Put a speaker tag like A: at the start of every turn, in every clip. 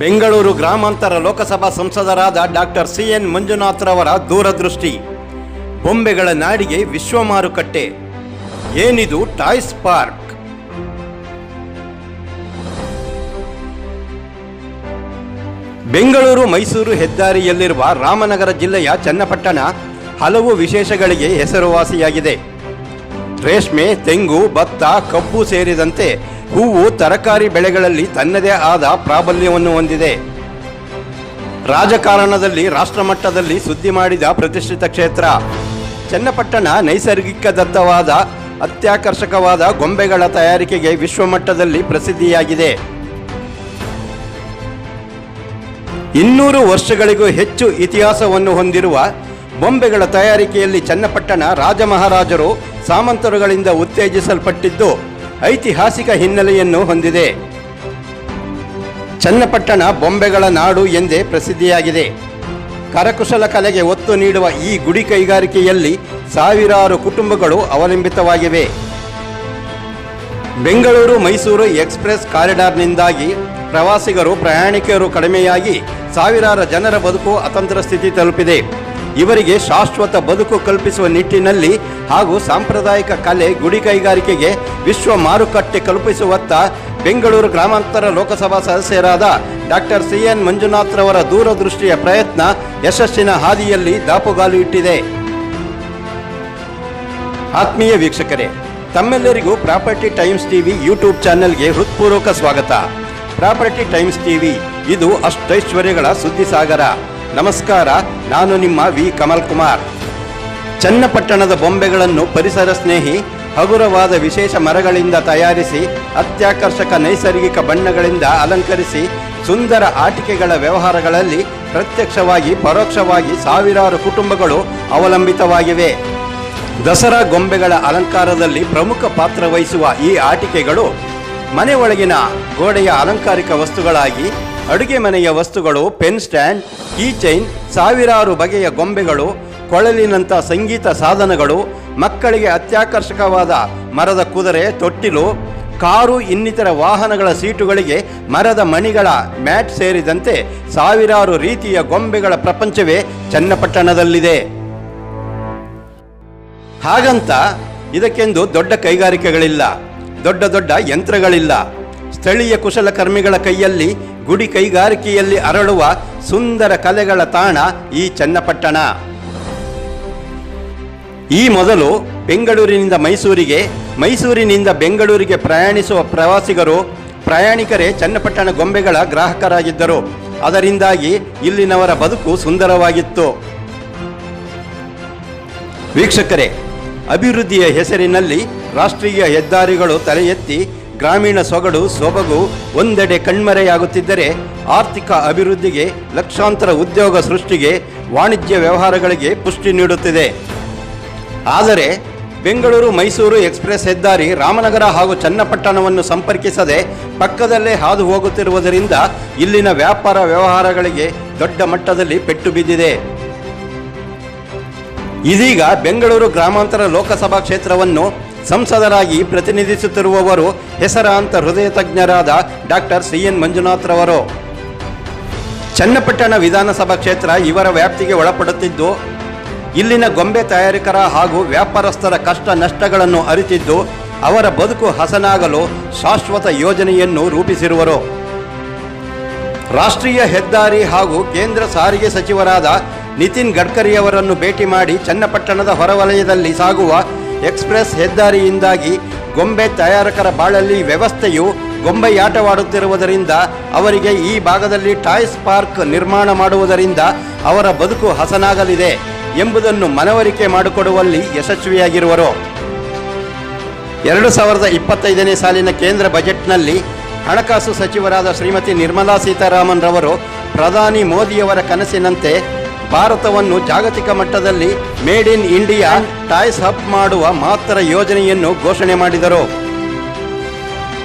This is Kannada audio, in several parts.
A: ಬೆಂಗಳೂರು ಗ್ರಾಮಾಂತರ ಲೋಕಸಭಾ ಸಂಸದರಾದ ಡಾಕ್ಟರ್ ಸಿ ಎನ್ ಮಂಜುನಾಥ್ರವರ ದೂರದೃಷ್ಟಿ. ಬೊಂಬೆಗಳ ನಾಡಿಗೆ ವಿಶ್ವ ಮಾರುಕಟ್ಟೆ. ಏನಿದು ಟಾಯ್ಸ್ ಪಾರ್ಕ್ ಬೆಂಗಳೂರು ಮೈಸೂರು ಹೆದ್ದಾರಿಯಲ್ಲಿರುವ ರಾಮನಗರ ಜಿಲ್ಲೆಯ ಚನ್ನಪಟ್ಟಣ ಹಲವು ವಿಶೇಷಗಳಿಗೆ ಹೆಸರುವಾಸಿಯಾಗಿದೆ. ರೇಷ್ಮೆ, ತೆಂಗು, ಭತ್ತ, ಕಬ್ಬು ಸೇರಿದಂತೆ ಹೂವು ತರಕಾರಿ ಬೆಳೆಗಳಲ್ಲಿ ತನ್ನದೇ ಆದ ಪ್ರಾಬಲ್ಯವನ್ನು ಹೊಂದಿದೆ. ರಾಜಕಾರಣದಲ್ಲಿ, ರಾಷ್ಟ್ರಮಟ್ಟದಲ್ಲಿ ಸುದ್ದಿ ಮಾಡಿದ ಪ್ರತಿಷ್ಠಿತ ಕ್ಷೇತ್ರ. ಚನ್ನಪಟ್ಟಣ ನೈಸರ್ಗಿಕ ದತ್ತವಾದ, ಅತ್ಯಾಕರ್ಷಕವಾದ ಗೊಂಬೆಗಳ ತಯಾರಿಕೆಗೆ ವಿಶ್ವಮಟ್ಟದಲ್ಲಿ ಪ್ರಸಿದ್ಧಿಯಾಗಿದೆ. ಇನ್ನೂರು ವರ್ಷಗಳಿಗೂ ಹೆಚ್ಚು ಇತಿಹಾಸವನ್ನು ಹೊಂದಿರುವ ಬೊಂಬೆಗಳ ತಯಾರಿಕೆಯಲ್ಲಿ ಚನ್ನಪಟ್ಟಣ ರಾಜಮಹಾರಾಜರು, ಸಾಮಂತರುಗಳಿಂದ ಉತ್ತೇಜಿಸಲ್ಪಟ್ಟಿದ್ದು. ಐತಿಹಾಸಿಕ ಹಿನ್ನೆಲೆಯನ್ನು ಹೊಂದಿದೆ. ಚನ್ನಪಟ್ಟಣ ಬೊಂಬೆಗಳ ನಾಡು ಎಂದೇ ಪ್ರಸಿದ್ಧಿಯಾಗಿದೆ. ಕರಕುಶಲ ಕಲೆಗೆ ಒತ್ತು ನೀಡುವ ಈ ಗುಡಿ ಕೈಗಾರಿಕೆಯಲ್ಲಿ ಸಾವಿರಾರು ಕುಟುಂಬಗಳು ಅವಲಂಬಿತವಾಗಿವೆ. ಬೆಂಗಳೂರು ಮೈಸೂರು ಎಕ್ಸ್ಪ್ರೆಸ್ ಕಾರಿಡಾರ್ನಿಂದಾಗಿ ಪ್ರವಾಸಿಗರು ಪ್ರಯಾಣಿಕರು ಕಡಿಮೆಯಾಗಿ ಸಾವಿರಾರು ಜನರ ಬದುಕು ಅತಂತ್ರ ಸ್ಥಿತಿ ತಲುಪಿದೆ. ಇವರಿಗೆ ಶಾಶ್ವತ ಬದುಕು ಕಲ್ಪಿಸುವ ನಿಟ್ಟಿನಲ್ಲಿ ಹಾಗೂ ಸಾಂಪ್ರದಾಯಿಕ ಕಲೆ ಗುಡಿ ಕೈಗಾರಿಕೆಗೆ ವಿಶ್ವ ಮಾರುಕಟ್ಟೆ ಕಲ್ಪಿಸುವತ್ತ ಬೆಂಗಳೂರು ಗ್ರಾಮಾಂತರ ಲೋಕಸಭಾ ಸದಸ್ಯರಾದ ಡಾಕ್ಟರ್ ಸಿ ಎನ್ ಮಂಜುನಾಥ್ರವರ ದೂರದೃಷ್ಟಿಯ ಪ್ರಯತ್ನ ಯಶಸ್ಸಿನ ಹಾದಿಯಲ್ಲಿ ದಾಪುಗಾಲು ಇಟ್ಟಿದೆ. ಆತ್ಮೀಯ ವೀಕ್ಷಕರೇ, ತಮ್ಮೆಲ್ಲರಿಗೂ ಪ್ರಾಪರ್ಟಿ ಟೈಮ್ಸ್ ಟಿವಿ ಯೂಟ್ಯೂಬ್ ಚಾನೆಲ್ಗೆ ಹೃತ್ಪೂರ್ವಕ ಸ್ವಾಗತ. ಪ್ರಾಪರ್ಟಿ ಟೈಮ್ಸ್ ಟಿವಿ, ಇದು ಅಷ್ಟೈಶ್ವರ್ಯಗಳ ಸುದ್ದಿ ಸಾಗರ ನಮಸ್ಕಾರ, ನಾನು ನಿಮ್ಮ ವಿ. ಕಮಲ್ ಕುಮಾರ್. ಚನ್ನಪಟ್ಟಣದ ಬೊಂಬೆಗಳನ್ನು ಪರಿಸರ ಸ್ನೇಹಿ, ಹಗುರವಾದ ವಿಶೇಷ ಮರಗಳಿಂದ ತಯಾರಿಸಿ, ಅತ್ಯಾಕರ್ಷಕ ನೈಸರ್ಗಿಕ ಬಣ್ಣಗಳಿಂದ ಅಲಂಕರಿಸಿ, ಸುಂದರ ಆಟಿಕೆಗಳ ವ್ಯವಹಾರಗಳಲ್ಲಿ ಪ್ರತ್ಯಕ್ಷವಾಗಿ, ಪರೋಕ್ಷವಾಗಿ ಸಾವಿರಾರು ಕುಟುಂಬಗಳು ಅವಲಂಬಿತವಾಗಿವೆ. ದಸರಾ ಗೊಂಬೆಗಳ ಅಲಂಕಾರದಲ್ಲಿ ಪ್ರಮುಖ ಪಾತ್ರ ವಹಿಸುವ ಈ ಆಟಿಕೆಗಳು ಮನೆ ಒಳಗಿನ ಗೋಡೆಯ ಅಲಂಕಾರಿಕ ವಸ್ತುಗಳಾಗಿ ಅಡುಗೆ ಮನೆಯ ವಸ್ತುಗಳು, ಪೆನ್ ಸ್ಟ್ಯಾಂಡ್, ಕೀ ಚೈನ್, ಸಾವಿರಾರು ಬಗೆಯ ಗೊಂಬೆಗಳು, ಕೊಳಲಿನಂಥ ಸಂಗೀತ ಸಾಧನಗಳು, ಮಕ್ಕಳಿಗೆ ಅತ್ಯಾಕರ್ಷಕವಾದ ಮರದ ಕುದುರೆ, ತೊಟ್ಟಿಲು, ಕಾರು, ಇನ್ನಿತರ ವಾಹನಗಳ ಸೀಟುಗಳಿಗೆ ಮರದ ಮಣಿಗಳ ಮ್ಯಾಟ್ ಸೇರಿದಂತೆ ಸಾವಿರಾರು ರೀತಿಯ ಗೊಂಬೆಗಳ ಪ್ರಪಂಚವೇ ಚನ್ನಪಟ್ಟಣದಲ್ಲಿದೆ. ಹಾಗಂತ ಇದಕ್ಕೆಂದು ದೊಡ್ಡ ಕೈಗಾರಿಕೆಗಳಿಲ್ಲ, ದೊಡ್ಡ ದೊಡ್ಡ ಯಂತ್ರಗಳಿಲ್ಲ. ಸ್ಥಳೀಯ ಕುಶಲಕರ್ಮಿಗಳ ಕೈಯಲ್ಲಿ, ಗುಡಿ ಕೈಗಾರಿಕೆಯಲ್ಲಿ ಅರಳುವ ಸುಂದರ ಕಲೆಗಳ ತಾಣ ಈ ಚನ್ನಪಟ್ಟಣ. ಈ ಮೊದಲು ಬೆಂಗಳೂರಿನಿಂದ ಮೈಸೂರಿಗೆ, ಮೈಸೂರಿನಿಂದ ಬೆಂಗಳೂರಿಗೆ ಪ್ರಯಾಣಿಸುವ ಪ್ರವಾಸಿಗರು, ಪ್ರಯಾಣಿಕರೇ ಚನ್ನಪಟ್ಟಣ ಗೊಂಬೆಗಳ ಗ್ರಾಹಕರಾಗಿದ್ದರು. ಅದರಿಂದಾಗಿ ಇಲ್ಲಿನವರ ಬದುಕು ಸುಂದರವಾಗಿತ್ತು. ವೀಕ್ಷಕರೇ, ಅಭಿವೃದ್ಧಿಯ ಹೆಸರಿನಲ್ಲಿ ರಾಷ್ಟ್ರೀಯ ಹೆದ್ದಾರಿಗಳು ತಲೆ ಎತ್ತಿ ಗ್ರಾಮೀಣ ಸೊಗಡು, ಸೊಬಗು ಒಂದೆಡೆ ಕಣ್ಮರೆಯಾಗುತ್ತಿದ್ದರೆ ಆರ್ಥಿಕ ಅಭಿವೃದ್ಧಿಗೆ, ಲಕ್ಷಾಂತರ ಉದ್ಯೋಗ ಸೃಷ್ಟಿಗೆ, ವಾಣಿಜ್ಯ ವ್ಯವಹಾರಗಳಿಗೆ ಪುಷ್ಟಿ ನೀಡುತ್ತಿದೆ. ಆದರೆ ಬೆಂಗಳೂರು ಮೈಸೂರು ಎಕ್ಸ್ಪ್ರೆಸ್ ಹೆದ್ದಾರಿ ರಾಮನಗರ ಹಾಗೂ ಚನ್ನಪಟ್ಟಣವನ್ನು ಸಂಪರ್ಕಿಸದೆ ಪಕ್ಕದಲ್ಲೇ ಹಾದು ಹೋಗುತ್ತಿರುವುದರಿಂದ ಇಲ್ಲಿನ ವ್ಯಾಪಾರ ವ್ಯವಹಾರಗಳಿಗೆ ದೊಡ್ಡ ಮಟ್ಟದಲ್ಲಿ ಪೆಟ್ಟು ಬಿದ್ದಿದೆ. ಇದೀಗ ಬೆಂಗಳೂರು ಗ್ರಾಮಾಂತರ ಲೋಕಸಭಾ ಕ್ಷೇತ್ರವನ್ನು ಸಂಸದರಾಗಿ ಪ್ರತಿನಿಧಿಸುತ್ತಿರುವವರು ಹೆಸರಾಂತ ಹೃದಯ ತಜ್ಞರಾದ ಡಾಕ್ಟರ್ ಸಿ ಎನ್ ಮಂಜುನಾಥ್ರವರು ಚನ್ನಪಟ್ಟಣ ವಿಧಾನಸಭಾ ಕ್ಷೇತ್ರ ಇವರ ವ್ಯಾಪ್ತಿಗೆ ಒಳಪಡುತ್ತಿದ್ದು, ಇಲ್ಲಿನ ಗೊಂಬೆ ತಯಾರಿಕರ ಹಾಗೂ ವ್ಯಾಪಾರಸ್ಥರ ಕಷ್ಟ ನಷ್ಟಗಳನ್ನು ಅರಿತಿದ್ದು, ಅವರ ಬದುಕು ಹಸನಾಗಲು ಶಾಶ್ವತ ಯೋಜನೆಯನ್ನು ರೂಪಿಸಿರುವರು. ರಾಷ್ಟ್ರೀಯ ಹೆದ್ದಾರಿ ಹಾಗೂ ಕೇಂದ್ರ ಸಾರಿಗೆ ಸಚಿವರಾದ ನಿತಿನ್ ಗಡ್ಕರಿಯವರನ್ನು ಭೇಟಿ ಮಾಡಿ ಚನ್ನಪಟ್ಟಣದ ಹೊರವಲಯದಲ್ಲಿ ಸಾಗುವ ಎಕ್ಸ್ಪ್ರೆಸ್ ಹೆದ್ದಾರಿಯಿಂದಾಗಿ ಗೊಂಬೆ ತಯಾರಕರ ಬಾಳಲ್ಲಿ ವ್ಯವಸ್ಥೆಯು ಗೊಂಬೆಯಾಟವಾಡುತ್ತಿರುವುದರಿಂದ ಅವರಿಗೆ ಈ ಭಾಗದಲ್ಲಿ ಟಾಯ್ಸ್ ಪಾರ್ಕ್ ನಿರ್ಮಾಣ ಮಾಡುವುದರಿಂದ ಅವರ ಬದುಕು ಹಸನಾಗಲಿದೆ ಎಂಬುದನ್ನು ಮನವರಿಕೆ ಮಾಡಿಕೊಡುವಲ್ಲಿ ಯಶಸ್ವಿಯಾಗಿರುವರು. ಎರಡು ಸಾವಿರದ ಇಪ್ಪತ್ತೈದನೇ ಸಾಲಿನ ಕೇಂದ್ರ ಬಜೆಟ್ನಲ್ಲಿ ಹಣಕಾಸು ಸಚಿವರಾದ ಶ್ರೀಮತಿ ನಿರ್ಮಲಾ ಸೀತಾರಾಮನ್ ರವರು ಪ್ರಧಾನಿ ಮೋದಿಯವರ ಕನಸಿನಂತೆ ಭಾರತವನ್ನು ಜಾಗತಿಕ ಮಟ್ಟದಲ್ಲಿ made in India toys hub ಮಾಡುವ ಮಾತ್ರ ಯೋಜನೆಯನ್ನು ಘೋಷಣೆ ಮಾಡಿದರು.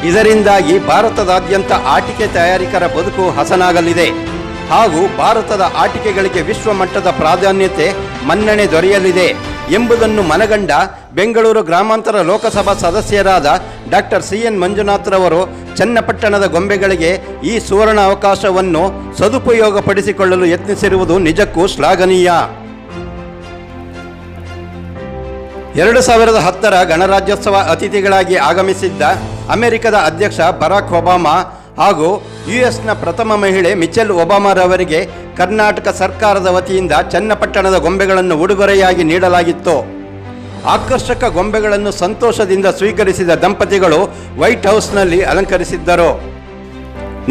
A: ಇದರಿಂದಾಗಿ ಭಾರತದಾದ್ಯಂತ ಆಟಿಕೆ ತಯಾರಿಕರ ಬದುಕು ಹಸನಾಗಲಿದೆ. ಹಾಗೂ ಭಾರತದ ಆಟಿಕೆಗಳಿಗೆ ವಿಶ್ವ ಮಟ್ಟದ ಪ್ರಾಧಾನ್ಯತೆ ಮನ್ನಣೆ ದೊರೆಯಲಿದೆ ಎಂಬುದನ್ನು ಮನಗಂಡ ಬೆಂಗಳೂರು ಗ್ರಾಮಾಂತರ ಲೋಕಸಭಾ ಸದಸ್ಯರಾದ ಡಾಕ್ಟರ್ ಸಿ ಎನ್ ಮಂಜುನಾಥ್ರವರು ಚನ್ನಪಟ್ಟಣದ ಗೊಂಬೆಗಳಿಗೆ ಈ ಸುವರ್ಣ ಅವಕಾಶವನ್ನು ಸದುಪಯೋಗಪಡಿಸಿಕೊಳ್ಳಲು ಯತ್ನಿಸಿರುವುದು ನಿಜಕ್ಕೂ ಶ್ಲಾಘನೀಯ. ಎರಡು ಸಾವಿರದ ಹತ್ತರ ಗಣರಾಜ್ಯೋತ್ಸವ ಅತಿಥಿಗಳಾಗಿ ಆಗಮಿಸಿದ್ದ ಅಮೆರಿಕದ ಅಧ್ಯಕ್ಷ ಬರಾಕ್ ಒಬಾಮಾ ಹಾಗೂ ಯುಎಸ್ನ ಪ್ರಥಮ ಮಹಿಳೆ ಮಿಚೆಲ್ ಒಬಾಮಾರವರಿಗೆ ಕರ್ನಾಟಕ ಸರ್ಕಾರದ ವತಿಯಿಂದ ಚನ್ನಪಟ್ಟಣದ ಗೊಂಬೆಗಳನ್ನು ಉಡುಗೊರೆಯಾಗಿ ನೀಡಲಾಗಿತ್ತು. ಆಕರ್ಷಕ ಗೊಂಬೆಗಳನ್ನು ಸಂತೋಷದಿಂದ ಸ್ವೀಕರಿಸಿದ ದಂಪತಿಗಳು ವೈಟ್ ಹೌಸ್ನಲ್ಲಿ ಅಲಂಕರಿಸಿದ್ದರು.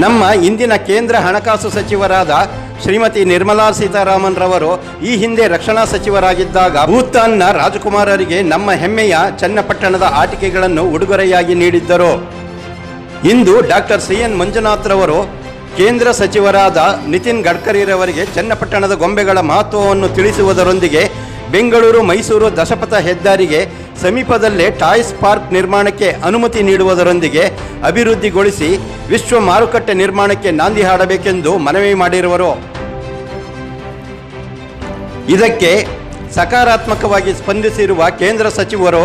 A: ನಮ್ಮ ಇಂದಿನ ಕೇಂದ್ರ ಹಣಕಾಸು ಸಚಿವರಾದ ಶ್ರೀಮತಿ ನಿರ್ಮಲಾ ಸೀತಾರಾಮನ್ ರವರು ಈ ಹಿಂದೆ ರಕ್ಷಣಾ ಸಚಿವರಾಗಿದ್ದಾಗ ಭೂತಾನ್ನ ರಾಜಕುಮಾರರಿಗೆ ನಮ್ಮ ಹೆಮ್ಮೆಯ ಚನ್ನಪಟ್ಟಣದ ಆಟಿಕೆಗಳನ್ನು ಉಡುಗೊರೆಯಾಗಿ ನೀಡಿದ್ದರು. ಇಂದು ಡಾಕ್ಟರ್ ಸಿ ಎನ್ ಮಂಜುನಾಥ್ರವರು ಕೇಂದ್ರ ಸಚಿವರಾದ ನಿತಿನ್ ಗಡ್ಕರಿರವರಿಗೆ ಚನ್ನಪಟ್ಟಣದ ಗೊಂಬೆಗಳ ಮಹತ್ವವನ್ನು ತಿಳಿಸುವುದರೊಂದಿಗೆ ಬೆಂಗಳೂರು ಮೈಸೂರು ದಶಪಥ ಹೆದ್ದಾರಿಗೆ ಸಮೀಪದಲ್ಲೇ ಟಾಯ್ಸ್ ಪಾರ್ಕ್ ನಿರ್ಮಾಣಕ್ಕೆ ಅನುಮತಿ ನೀಡುವುದರೊಂದಿಗೆ ಅಭಿವೃದ್ಧಿಗೊಳಿಸಿ ವಿಶ್ವ ಮಾರುಕಟ್ಟೆ ನಿರ್ಮಾಣಕ್ಕೆ ನಾಂದಿ ಹಾಡಬೇಕೆಂದು ಮನವಿ ಮಾಡಿರುವರು. ಇದಕ್ಕೆ ಸಕಾರಾತ್ಮಕವಾಗಿ ಸ್ಪಂದಿಸಿರುವ ಕೇಂದ್ರ ಸಚಿವರು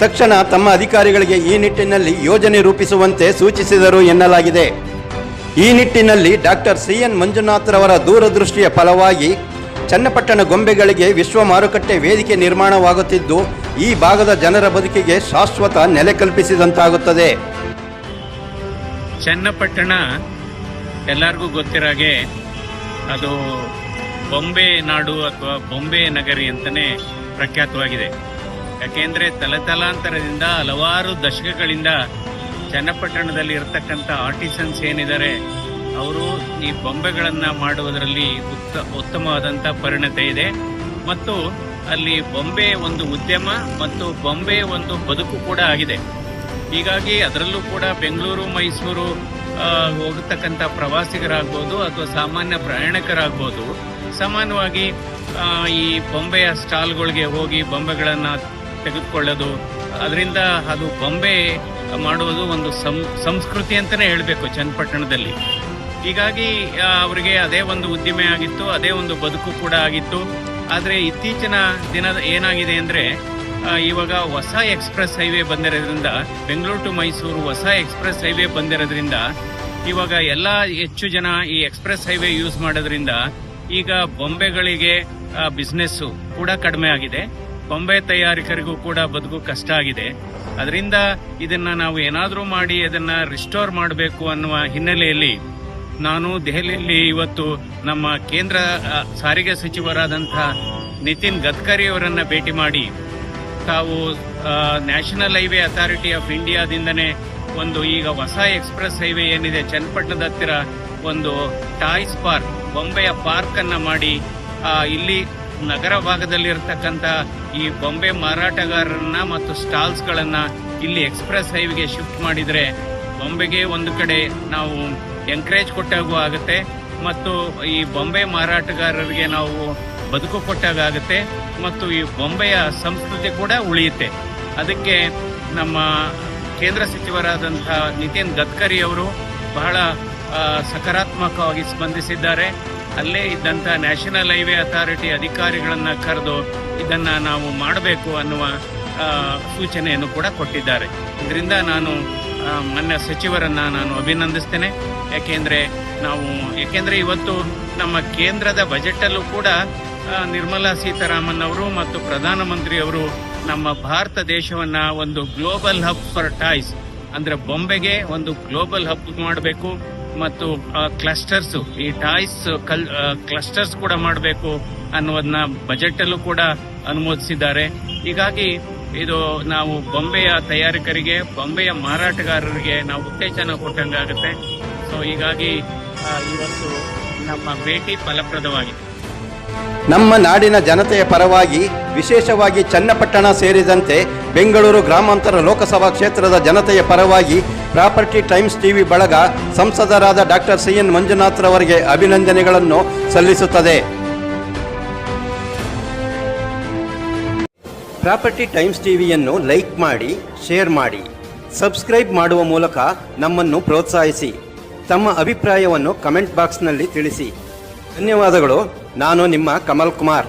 A: ತಕ್ಷಣ ತಮ್ಮ ಅಧಿಕಾರಿಗಳಿಗೆ ಈ ನಿಟ್ಟಿನಲ್ಲಿ ಯೋಜನೆ ರೂಪಿಸುವಂತೆ ಸೂಚಿಸಿದರು ಎನ್ನಲಾಗಿದೆ. ಈ ನಿಟ್ಟಿನಲ್ಲಿ ಡಾಕ್ಟರ್ ಸಿ ಎನ್ ಮಂಜುನಾಥ್ರವರ ದೂರದೃಷ್ಟಿಯ ಫಲವಾಗಿ ಚನ್ನಪಟ್ಟಣ ಗೊಂಬೆಗಳಿಗೆ ವಿಶ್ವ ಮಾರುಕಟ್ಟೆ ವೇದಿಕೆ ನಿರ್ಮಾಣವಾಗುತ್ತಿದ್ದು, ಈ ಭಾಗದ ಜನರ ಬದುಕಿಗೆ ಶಾಶ್ವತ ನೆಲೆ ಕಲ್ಪಿಸಿದಂತಾಗುತ್ತದೆ.
B: ಚನ್ನಪಟ್ಟಣ ಎಲ್ಲರಿಗೂ ಗೊತ್ತಿರಾಗೆ ಅದು ಬೊಂಬೆ ನಾಡು ಅಥವಾ ಬೊಂಬೆ ನಗರಿ ಅಂತಲೇ ಪ್ರಖ್ಯಾತವಾಗಿದೆ. ಯಾಕೆಂದರೆ ತಲತಲಾಂತರದಿಂದ ಹಲವಾರು ದಶಕಗಳಿಂದ ಚನ್ನಪಟ್ಟಣದಲ್ಲಿ ಇರತಕ್ಕಂಥ ಆರ್ಟಿಸನ್ಸ್ ಏನಿದ್ದಾರೆ ಅವರು ಈ ಬೊಂಬೆಗಳನ್ನು ಮಾಡುವುದರಲ್ಲಿ ಉತ್ತ ಉತ್ತಮವಾದಂಥ ಪರಿಣತಿ ಇದೆ. ಮತ್ತು ಅಲ್ಲಿ ಬೊಂಬೆ ಒಂದು ಉದ್ಯಮ ಮತ್ತು ಬೊಂಬೆ ಒಂದು ಬದುಕು ಕೂಡ ಆಗಿದೆ. ಹೀಗಾಗಿ ಅದರಲ್ಲೂ ಕೂಡ ಬೆಂಗಳೂರು, ಮೈಸೂರು ಹೋಗತಕ್ಕಂಥ ಪ್ರವಾಸಿಗರಾಗ್ಬೋದು ಅಥವಾ ಸಾಮಾನ್ಯ ಪ್ರಯಾಣಿಕರಾಗ್ಬೋದು. ಸಾಮಾನ್ಯವಾಗಿ ಈ ಬೊಂಬೆಯ ಸ್ಟಾಲ್ಗಳಿಗೆ ಹೋಗಿ ಬೊಂಬೆಗಳನ್ನು ತೆಗೆದುಕೊಳ್ಳೋದು, ಅದರಿಂದ ಅದು ಬೊಂಬೆ ಮಾಡುವುದು ಒಂದು ಸಂಸ್ಕೃತಿ ಅಂತಲೇ ಹೇಳಬೇಕು ಚನ್ನಪಟ್ಟಣದಲ್ಲಿ ಹೀಗಾಗಿ ಅವರಿಗೆ ಅದೇ ಒಂದು ಉದ್ದಿಮೆ ಆಗಿತ್ತು, ಅದೇ ಒಂದು ಬದುಕು ಕೂಡ ಆಗಿತ್ತು. ಆದರೆ ಇತ್ತೀಚಿನ ದಿನದ ಏನಾಗಿದೆ ಅಂದರೆ ಇವಾಗ ಹೊಸ ಎಕ್ಸ್ಪ್ರೆಸ್ ಹೈವೇ ಬಂದಿರೋದ್ರಿಂದ, ಬೆಂಗಳೂರು ಟು ಮೈಸೂರು ಹೊಸ ಎಕ್ಸ್ಪ್ರೆಸ್ ಹೈವೇ ಬಂದಿರೋದ್ರಿಂದ, ಇವಾಗ ಎಲ್ಲ ಹೆಚ್ಚು ಜನ ಈ ಎಕ್ಸ್ಪ್ರೆಸ್ ಹೈವೇ ಯೂಸ್ ಮಾಡೋದ್ರಿಂದ, ಈಗ ಬೊಂಬೆಗಳಿಗೆ ಬಿಸ್ನೆಸ್ಸು ಕೂಡ ಕಡಿಮೆ ಆಗಿದೆ. ಬೊಂಬೆ ತಯಾರಿಕರಿಗೂ ಕೂಡ ಬದುಕು ಕಷ್ಟ ಆಗಿದೆ. ಅದರಿಂದ ಇದನ್ನ ನಾವು ಏನಾದರೂ ಮಾಡಿ, ಅದನ್ನ ರಿಸ್ಟೋರ್ ಮಾಡಬೇಕು ಅನ್ನುವ ಹಿನ್ನೆಲೆಯಲ್ಲಿ ನಾನು ದೆಹಲಿಯಲ್ಲಿ ಇವತ್ತು ನಮ್ಮ ಕೇಂದ್ರ ಸಾರಿಗೆ ಸಚಿವರಾದಂಥ ನಿತಿನ್ ಗಡ್ಕರಿ ಅವರನ್ನು ಭೇಟಿ ಮಾಡಿ, ತಾವು ನ್ಯಾಷನಲ್ ಹೈವೇ ಅಥಾರಿಟಿ ಆಫ್ ಇಂಡಿಯಾದಿಂದನೇ ಒಂದು ಈಗ ಹೊಸ ಎಕ್ಸ್ಪ್ರೆಸ್ ಹೈವೇ ಏನಿದೆ, ಚನ್ನಪಟ್ಟಣದ ಹತ್ತಿರ ಒಂದು ಟಾಯ್ಸ್ ಪಾರ್ಕ್, ಬೊಂಬೆಯ ಪಾರ್ಕ್ ಅನ್ನ ಮಾಡಿ ಇಲ್ಲಿ ನಗರ ಭಾಗದಲ್ಲಿರ್ತಕ್ಕಂಥ ಈ ಬೊಂಬೆ ಮಾರಾಟಗಾರರನ್ನ ಮತ್ತು ಸ್ಟಾಲ್ಸ್ಗಳನ್ನು ಇಲ್ಲಿ ಎಕ್ಸ್ಪ್ರೆಸ್ ಹೈವೇಗೆ ಶಿಫ್ಟ್ ಮಾಡಿದ್ರೆ, ಬೊಂಬೆಗೆ ಒಂದು ಕಡೆ ನಾವು ಎಂಕರೇಜ್ ಕೊಟ್ಟಾಗೂ ಆಗುತ್ತೆ. ಮತ್ತು ಈ ಬೊಂಬೆ ಮಾರಾಟಗಾರರಿಗೆ ನಾವು ಬದುಕು ಕೊಟ್ಟಾಗ ಆಗುತ್ತೆ. ಮತ್ತು ಈ ಬೊಂಬೆಯ ಸಂಸ್ಕೃತಿ ಕೂಡ ಉಳಿಯುತ್ತೆ. ಅದಕ್ಕೆ ನಮ್ಮ ಕೇಂದ್ರ ಸಚಿವರಾದಂಥ ನಿತಿನ್ ಗಡ್ಕರಿ ಅವರು ಬಹಳ ಸಕಾರಾತ್ಮಕವಾಗಿ ಸ್ಪಂದಿಸಿದ್ದಾರೆ. ಅಲ್ಲೇ ಇದ್ದಂಥ ನ್ಯಾಷನಲ್ ಹೈವೇ ಅಥಾರಿಟಿ ಅಧಿಕಾರಿಗಳನ್ನು ಕರೆದು ಇದನ್ನ ನಾವು ಮಾಡಬೇಕು ಅನ್ನುವ ಸೂಚನೆಯನ್ನು ಕೂಡ ಕೊಟ್ಟಿದ್ದಾರೆ. ಇದರಿಂದ ನಾನು ಮಾನ್ಯ ಸಚಿವರನ್ನು ನಾನು ಅಭಿನಂದಿಸ್ತೇನೆ. ಯಾಕೆಂದರೆ ನಾವು, ಯಾಕೆಂದರೆ ಇವತ್ತು ನಮ್ಮ ಕೇಂದ್ರದ ಬಜೆಟಲ್ಲೂ ಕೂಡ ನಿರ್ಮಲಾ ಸೀತಾರಾಮನ್ ಅವರು ಮತ್ತು ಪ್ರಧಾನಮಂತ್ರಿ ಅವರು ನಮ್ಮ ಭಾರತ ದೇಶವನ್ನ ಒಂದು ಗ್ಲೋಬಲ್ ಹಬ್ ಫಾರ್ ಟಾಯ್ಸ್, ಅಂದ್ರೆ ಬೊಂಬೆಗೆ ಒಂದು ಗ್ಲೋಬಲ್ ಹಬ್ ಮಾಡಬೇಕು ಮತ್ತು ಕ್ಲಸ್ಟರ್ಸ್, ಈ ಟಾಯ್ಸ್ ಕಲ್ ಕ್ಲಸ್ಟರ್ಸ್ ಕೂಡ ಮಾಡಬೇಕು ಅನ್ನೋದನ್ನ ಬಜೆಟ್ ಅಲ್ಲೂ ಕೂಡ ಅನುಮೋದಿಸಿದ್ದಾರೆ. ಹೀಗಾಗಿ ಇದು ನಾವು ಬೊಂಬೆಯ ತಯಾರಕರಿಗೆ, ಬೊಂಬೆಯ ಮಾರಾಟಗಾರರಿಗೆ ನಾವು ಉತ್ತೇಜನ ಕೊಟ್ಟಂಗಾಗುತ್ತೆ. ಸೊ ಹೀಗಾಗಿ ಇವತ್ತು ನಮ್ಮ ಭೇಟಿ ಫಲಪ್ರದವಾಗಿದೆ.
A: ನಮ್ಮ ನಾಡಿನ ಜನತೆಯ ಪರವಾಗಿ, ವಿಶೇಷವಾಗಿ ಚನ್ನಪಟ್ಟಣ ಸೇರಿದಂತೆ ಬೆಂಗಳೂರು ಗ್ರಾಮಾಂತರ ಲೋಕಸಭಾ ಕ್ಷೇತ್ರದ ಜನತೆಯ ಪರವಾಗಿ ಪ್ರಾಪರ್ಟಿ ಟೈಮ್ಸ್ ಟಿವಿ ಬಳಗ ಸಂಸದರಾದ ಡಾಕ್ಟರ್ ಸಿ ಎನ್ ಮಂಜುನಾಥ್ರವರಿಗೆ ಅಭಿನಂದನೆಗಳನ್ನು ಸಲ್ಲಿಸುತ್ತದೆ. ಪ್ರಾಪರ್ಟಿ ಟೈಮ್ಸ್ ಟಿವಿಯನ್ನು ಲೈಕ್ ಮಾಡಿ, ಶೇರ್ ಮಾಡಿ, ಸಬ್ಸ್ಕ್ರೈಬ್ ಮಾಡುವ ಮೂಲಕ ನಮ್ಮನ್ನು ಪ್ರೋತ್ಸಾಹಿಸಿ. ತಮ್ಮ ಅಭಿಪ್ರಾಯವನ್ನು ಕಮೆಂಟ್ ಬಾಕ್ಸ್ನಲ್ಲಿ ತಿಳಿಸಿ. ಧನ್ಯವಾದಗಳು. ನಾನು ನಿಮ್ಮ ಕಮಲ್ ಕುಮಾರ್.